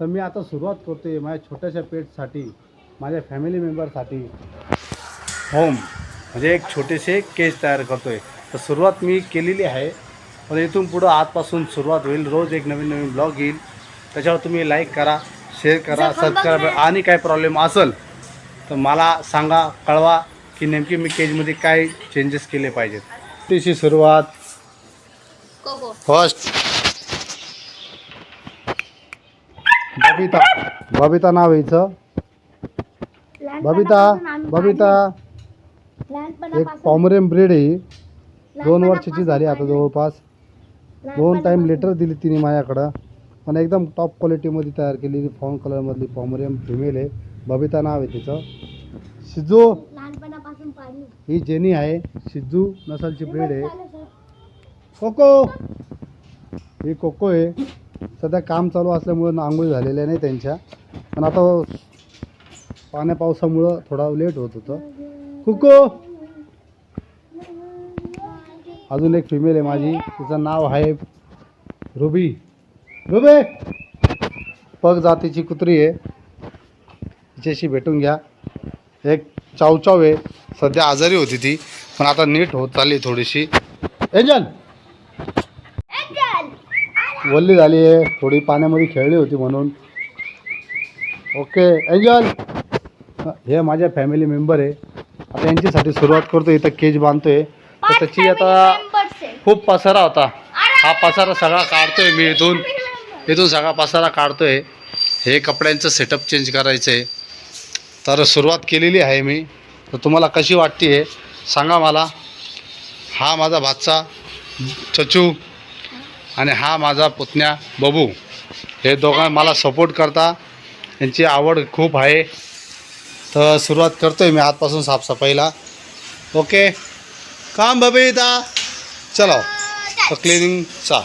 तर मी आता सुरुवात करतोय माझ्या छोट्याशा पेटसाठी माझ्या फॅमिली मेंबरसाठी होम म्हणजे एक छोटेसे केज तयार करतोय. तर सुरुवात मी केलेली आहे पण इथून पुढं आजपासून सुरुवात होईल. रोज एक नवीन नवीन ब्लॉग येईल. त्याच्यावर तुम्ही लाईक करा शेअर करा सबस्क्राईब आणि काय प्रॉब्लेम असेल तर मला सांगा कळवा की नेमकी मी केजमध्ये काय चेंजेस केले पाहिजेत. तिची सुरुवात. कोको फर्स्ट बबिता बबिता नाव आहे हिचं. बबिता बबिता एक पॉमरेन ब्रेड आहे. दोन वर्षाची झाली आता जवळपास. दोन टाईम लेटर दिली तिने माझ्याकडं. पण एकदम टॉप क्वालिटीमध्ये तयार केलेली फाऊन कलरमधली पॉमरेन फिमेल आहे. बबिता नाव आहे तिचं. शिजू. ही जेनी आहे. शिजू नसलची ब्रेड आहे. कोको. ही कोको आहे. सध्या काम चालू असल्यामुळं आंघोळ झालेल्या नाही त्यांच्या. पण आता पाण्या पावसामुळं थोडा लेट होत होतं. कुको! अजून एक फिमेल आहे माझी. तिचं नाव आहे रुबी. रुबे! पग जातीची कुत्री आहे. तिच्याशी भेटून घ्या. एक चावचाव आहे. सध्या आजारी होती ती. पण आता नीट होत चालली थोडीशी. एंजल! वल्ली झाली आहे. थोडी पाण्यामध्ये खेळली होती म्हणून. Okay Angel. हे माझ्या फॅमिली मेंबर आहे. आता यांच्यासाठी सुरुवात करतो. इथं केज बांधतोय. तर त्याची आता खूप पसारा होता. हा पसारा सगळा काढतोय मी इथून. इथून सगळा पसारा काढतोय. हे कपड्यांचं सेटअप चेंज करायचं आहे तर सुरुवात केलेली आहे मी. तर तुम्हाला कशी वाटते आहे सांगा मला. हा माझा भाचा चचू. आणि हा माझा पुतण्या बबू. हे दोघं मला सपोर्ट करता. यांची आवड खूप आहे. तर सुरुवात करतो आहे मी आजपासून साफसफाईला. ओके काम बबिता. चला. तर क्लिनिंग चा